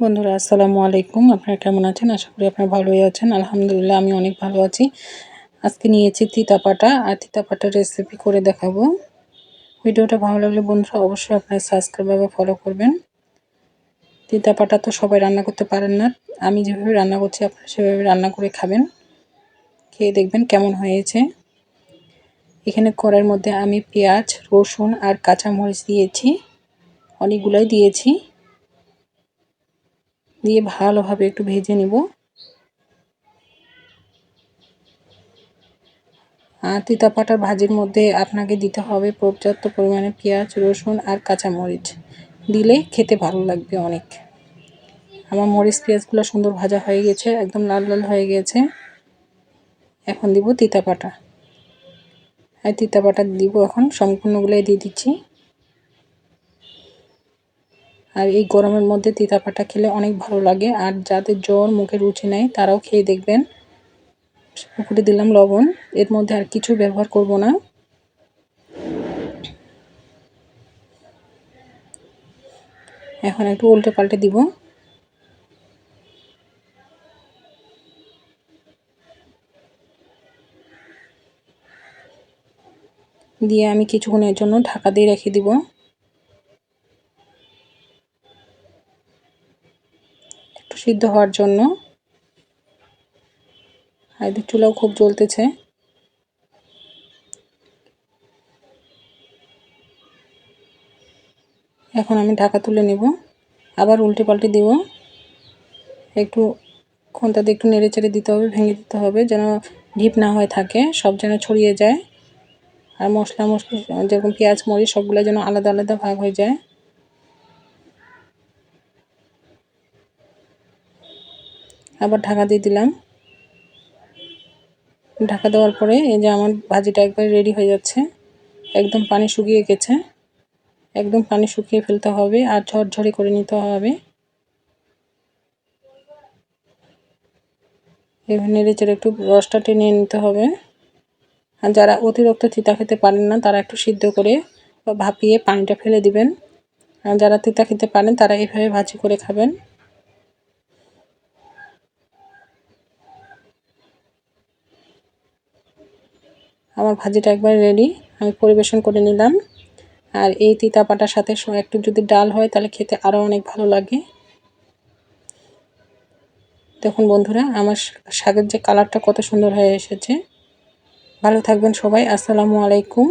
বন্ধুরা, আসসালামু আলাইকুম। আপনারা কেমন আছেন? আশা করি আপনারা ভালোই আছেন। আলহামদুলিল্লাহ, আমি অনেক ভালো আছি। আজকে নিয়েছি তিতা পাটা। আর তিতা পাটার রেসিপি করে দেখাবো। ভিডিওটা ভালো লাগলে বন্ধুরা, অবশ্যই আপনারা সাবস্ক্রাইব বা ফলো করবেন। তিতা পাটা তো সবাই রান্না করতে পারেন না। আমি যেভাবে রান্না করছি, আপনারা সেভাবে রান্না করে খাবেন। খেয়ে দেখবেন কেমন হয়েছে। এখানে কড়াইয়ের মধ্যে আমি পেঁয়াজ, রসুন আর কাঁচামরিচ দিয়েছি। অনেকগুলোই দিয়েছি। দিয়ে ভালোভাবে একটু ভেজে নিব। আর তিতা পাটার ভাজির মধ্যে আপনাকে দিতে হবে পর্যাপ্ত পরিমাণে পেঁয়াজ, রসুন আর কাঁচামরিচ। দিলে খেতে ভালো লাগবে অনেক। আমার মরিচ পেঁয়াজগুলো সুন্দর ভাজা হয়ে গেছে, একদম লাল লাল হয়ে গেছে। এখন দিব তিতা পাটা আর তিতা পাটা দিব এখন, সম্পূর্ণগুলোই দিয়ে দিচ্ছি। আর এই গরমের মধ্যে তিতা পাটা খেলে অনেক ভালো লাগে। আর যাদের জ্বর মুখে রুচি নেয় তারাও খেয়ে দেখবেন। পুকুরে দিলাম লবণ। এর মধ্যে আর কিছু ব্যবহার করব না। এখন একটু উল্টে পাল্টে দিব। দিয়ে আমি কিছুক্ষণের জন্য ঢাকা দিয়ে রেখে দিব। সিদ্ধ হওয়ার জন্য। আর চুলাও খুব জ্বলতেছে। এখন আমি ঢাকা তুলে নেব। আবার উল্টে পাল্টে দিব। একটু দিয়ে একটু নেড়ে চেড়ে দিতে হবে, ভেঙে দিতে হবে, যেন ঢিপ না হয়ে থাকে, সব যেন ছড়িয়ে যায়। আর মশলা মশলা, যেরকম পেঁয়াজ, মরিচ, সবগুলো যেন আলাদা আলাদা ভাগ হয়ে যায়। আবার ঢাকা দিয়ে দিলাম। ঢাকা দেওয়ার পরে এই যে আমার ভাজিটা একবার রেডি হয়ে যাচ্ছে। একদম পানি শুকিয়ে গেছে। একদম পানি শুকিয়ে ফেলতে হবে আর ঝরঝরে করে নিতে হবে। এভাবে নেড়ে চেড়ে একটু রসটা টেনে নিতে হবে। আর যারা অতিরিক্ত তিতা খেতে পারেন না, তারা একটু সিদ্ধ করে বা ভাপিয়ে পানিটা ফেলে দিবেন। আর যারা তিতা খেতে পারেন, তারা এভাবে ভাজি করে খাবেন। আমার ভাজিটা একবার রেডি আমি পরিবেশন করে নিলাম। আর এই তিতা পাটার সাথে একটু যদি ডাল হয়, তাহলে খেতে আরও অনেক ভালো লাগে। দেখুন বন্ধুরা, আমার শাকের যে কালারটা কত সুন্দর হয়ে এসেছে। ভালো থাকবেন সবাই, আসসালামু আলাইকুম।